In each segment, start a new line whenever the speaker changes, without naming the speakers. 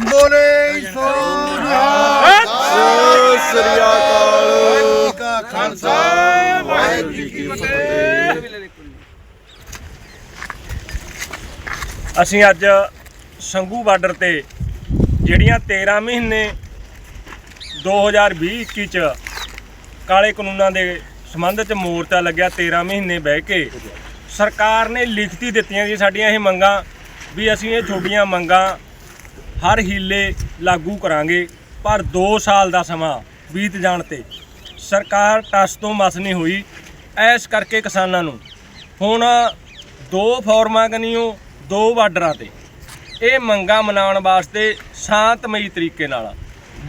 ਬੋਲੇ ਸੋ
ਸ੍ਰੀ ਅਕਾਲ
ਕਾ ਖਾਲਸਾ ਵਾਹਿਗੁਰੂ ਜੀ ਕੀ ਫਤਿਹ
ਅਸੀਂ ਅੱਜ ਸੰਗੂ ਬਾਰਡਰ ਤੇ ਜਿਹੜੀਆਂ 13 ਮਹੀਨੇ 2020-21 ਚ ਕਾਲੇ ਕਾਨੂੰਨਾਂ ਦੇ ਸੰਬੰਧ ਚ ਮੋਰਚਾ ਲੱਗਿਆ 13 ਮਹੀਨੇ ਬਹਿ ਕੇ, ਸਰਕਾਰ ਨੇ ਲਿਖਤੀ ਦਿੱਤੀਆਂ ਜੀ ਸਾਡੀਆਂ ਇਹ ਮੰਗਾਂ ਵੀ ਅਸੀਂ ਇਹ ਛੋਟੀਆਂ ਮੰਗਾਂ ਹਰ ਹੀਲੇ ਲਾਗੂ ਕਰਾਂਗੇ, ਪਰ 2 ਸਾਲ ਦਾ ਸਮਾਂ ਬੀਤ ਜਾਣ ਤੇ ਸਰਕਾਰ ਟਸ ਤੋਂ ਮਸ ਨਹੀਂ ਹੋਈ। ਐਸ ਕਰਕੇ ਕਿਸਾਨਾਂ ਨੂੰ ਹੁਣ ਦੋ ਫੋਰਮਾਂ ਕਨੀਓ ਦੋ ਬਾਰਡਰਾਂ ਤੇ। ਇਹ ਮੰਗਾਂ ਮਨਾਉਣ ਵਾਸਤੇ ਸ਼ਾਂਤਮਈ ਤਰੀਕੇ ਨਾਲ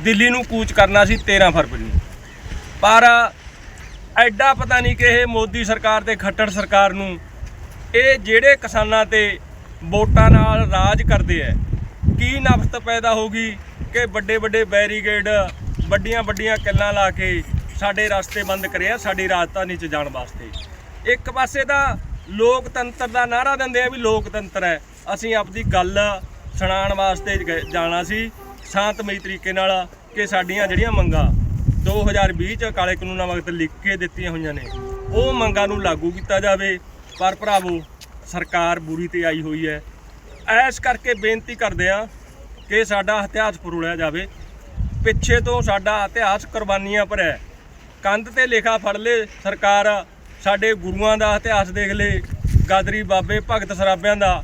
ਦਿੱਲੀ ਨੂੰ ਕੂਚ ਕਰਨਾ ਸੀ 13 ਫਰਵਰੀ ਨੂੰ। ਪਰ ਐਡਾ ਪਤਾ ਨਹੀਂ ਕਿ ਇਹ ਮੋਦੀ ਸਰਕਾਰ ਤੇ ਖੱਟੜ ਸਰਕਾਰ ਨੂੰ ਇਹ ਜਿਹੜੇ ਕਿਸਾਨਾਂ ਤੇ ਵੋਟਾਂ ਨਾਲ ਰਾਜ ਕਰਦੇ ਐ ਕੀ ਨਫ਼ਰਤ ਪੈਦਾ ਹੋਗੀ ਕਿ ਵੱਡੇ ਵੱਡੇ ਬੈਰੀਗੇਡ ਵੱਡੀਆਂ ਵੱਡੀਆਂ ਕਿੱਲਾਂ ਲਾ ਕੇ ਸਾਡੇ ਰਸਤੇ ਬੰਦ ਕਰਿਆ, ਸਾਡੀ ਰਾਜਧਾਨੀ 'ਚ ਜਾਣ ਵਾਸਤੇ। ਇੱਕ ਪਾਸੇ ਤਾਂ ਲੋਕਤੰਤਰ ਦਾ ਨਾਰਾ ਦਿੰਦੇ ਆ ਵੀ ਲੋਕਤੰਤਰ ਹੈ। ਅਸੀਂ ਆਪਦੀ ਗੱਲ ਸੁਣਾਉਣ ਵਾਸਤੇ ਗਏ- ਜਾਣਾ ਸੀ। ਸ਼ਾਂਤਮਈ ਤਰੀਕੇ ਨਾਲ ਕਿ ਸਾਡੀਆਂ ਜਿਹੜੀਆਂ ਮੰਗਾਂ 2020 ਚ ਕਾਲੇ ਕਾਨੂੰਨਾਂ ਵਕਤ ਲਿਖ ਕੇ ਦਿੱਤੀਆਂ ਹੋਈਆਂ ਨੇ, ਉਹ ਮੰਗਾਂ ਨੂੰ ਲਾਗੂ ਕੀਤਾ ਜਾਵੇ। ਪਰ ਭਰਾਵੋ, ਸਰਕਾਰ ਬੁਰੀ ਤੇ ਆਈ ਹੋਈ ਹੈ। ਐਸ ਕਰਕੇ ਬੇਨਤੀ ਕਰਦੇ ਆ ਕਿ ਸਾਡਾ ਇਤਿਹਾਸ ਫਰੋਲਿਆ ਜਾਵੇ। ਪਿੱਛੇ ਤੋਂ ਸਾਡਾ ਇਤਿਹਾਸ ਕੁਰਬਾਨੀਆਂ ਭਰਿਆ ਹੈ। ਕੰਧ ਤੇ ਲਿਖਾ ਫੜ ਲੇ ਸਰਕਾਰ, ਸਾਡੇ ਗੁਰੂਆਂ ਦਾ ਇਤਿਹਾਸ ਦੇਖ ਲੇ, ਗਾਦਰੀ ਬਾਬੇ, ਭਗਤ ਸਰਾਬਿਆਂ ਦਾ।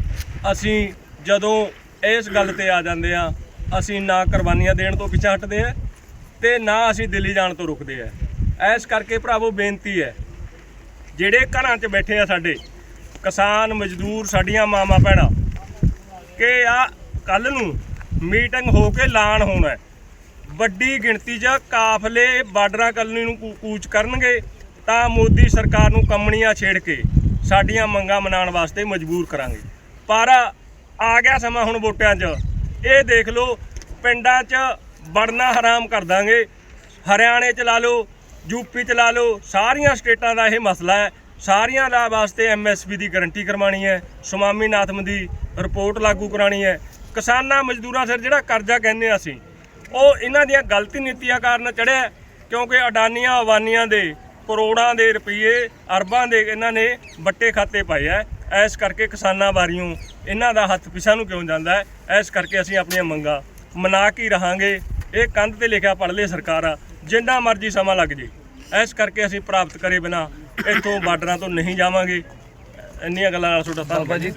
ਅਸੀਂ ਜਦੋਂ ਇਸ ਗੱਲ ਤੇ ਆ ਜਾਂਦੇ ਆ ਅਸੀਂ ਨਾ ਕੁਰਬਾਨੀਆਂ ਦੇਣ ਤੋਂ ਪਿੱਛੇ ਹਟਦੇ ਆ ਤੇ ਨਾ ਅਸੀਂ ਦਿੱਲੀ ਜਾਣ ਤੋਂ ਰੁਕਦੇ ਆ ਐਸ ਕਰਕੇ ਭਰਾਵੋ ਬੇਨਤੀ ਹੈ, ਜਿਹੜੇ ਘਰਾਂ 'ਚ ਬੈਠੇ ਆ ਸਾਡੇ, ਕਿਸਾਨ, ਮਜ਼ਦੂਰ, ਸਾਡੀਆਂ ਮਾਵਾਂ ਭੈਣਾਂ ਕਿ ਆ ਕੱਲ ਨੂੰ ਮੀਟਿੰਗ ਹੋ ਕੇ ਐਲਾਨ ਹੋਣਾ ਹੈ। ਵੱਡੀ ਗਿਣਤੀ 'ਚ ਕਾਫਲੇ ਬਾਰਡਰਾਂ ਕਲਨੀ ਨੂੰ ਕੂ- ਕੂਚ ਕਰਨਗੇ ਤਾਂ ਮੋਦੀ ਸਰਕਾਰ ਨੂੰ ਕੰਮਣੀਆਂ ਛੇੜ ਕੇ ਸਾਡੀਆਂ ਮੰਗਾਂ ਮਨਾਉਣ ਵਾਸਤੇ ਮਜਬੂਰ ਕਰਾਂਗੇ। ਪਰ ਆ ਗਿਆ ਸਮਾਂ ਹੁਣ ਵੋਟਾਂ 'ਚ। ਇਹ ਦੇਖ ਲਓ, ਪਿੰਡਾਂ 'ਚ ਵੜਨਾ ਹਰਾਮ ਕਰ ਦਾਂਗੇ। ਹਰਿਆਣੇ 'ਚ ਲਾ ਲਓ ਯੂਪੀ 'ਚ ਲਾ ਲਓ, ਸਾਰੀਆਂ ਸਟੇਟਾਂ ਦਾ ਇਹ ਮਸਲਾ ਹੈ। ਸਾਰੀਆਂ ਦਾ ਵਾਸਤੇ ਐਮਐਸਪੀ ਦੀ ਗਾਰੰਟੀ ਕਰਵਾਉਣੀ ਹੈ। ਸੁਮਾਮੀਨਾਥਮ ਦੀ ਰਿਪੋਰਟ ਲਾਗੂ ਕਰਾਣੀ ਹੈ। ਕਿਸਾਨਾਂ ਮਜ਼ਦੂਰਾਂ ਸਿਰ ਜਿਹੜਾ ਕਰਜ਼ਾ ਕਹਿੰਦੇ ਹਾਂ ਅਸੀਂ, ਉਹ ਇਹਨਾਂ ਦੀਆਂ ਗਲਤੀ ਨੀਤੀਆਂ ਕਾਰਨ ਚੜਿਆ ਕਿਉਂਕਿ ਅਡਾਨੀਆਂ, ਅਵਾਨੀਆਂ ਦੇ ਕਰੋੜਾਂ ਦੇ ਰੁਪਏ ਅਰਬਾਂ ਦੇ ਇਹਨਾਂ ਨੇ ਵੱਟੇ ਖਾਤੇ ਪਾਏ ਐ ਐਸ ਕਰਕੇ ਕਿਸਾਨਾਂ ਵਾਰੀਆਂ ਇਹਨਾਂ ਦਾ ਹੱਥ ਪਿਛਾ ਨੂੰ ਕਿਉਂ ਜਾਂਦਾ ਹੈ? ਐਸ ਕਰਕੇ ਅਸੀਂ ਆਪਣੀਆਂ ਮੰਗਾਂ ਮਨਾ ਕੇ ਰਹਾਂਗੇ। ਇਹ ਕੰਧ ਤੇ ਲਿਖਿਆ ਪੜ ਲੈ ਸਰਕਾਰਾਂ ਜਿੰਨਾ ਮਰਜ਼ੀ ਸਮਾਂ ਲੱਗ ਜੇ। ਐਸ ਕਰਕੇ ਅਸੀਂ ਪ੍ਰਾਪਤ ਕਰੇ ਬਿਨਾ ਇੱਥੋਂ ਬਾਰਡਰਾਂ ਤੋਂ ਨਹੀਂ ਜਾਵਾਂਗੇ। ਇੰਨੀਆਂ ਗੱਲਾਂ ਨਾਲ ਤੁਹਾਡਾ ਧੰਨਵਾਦ। ਜੀ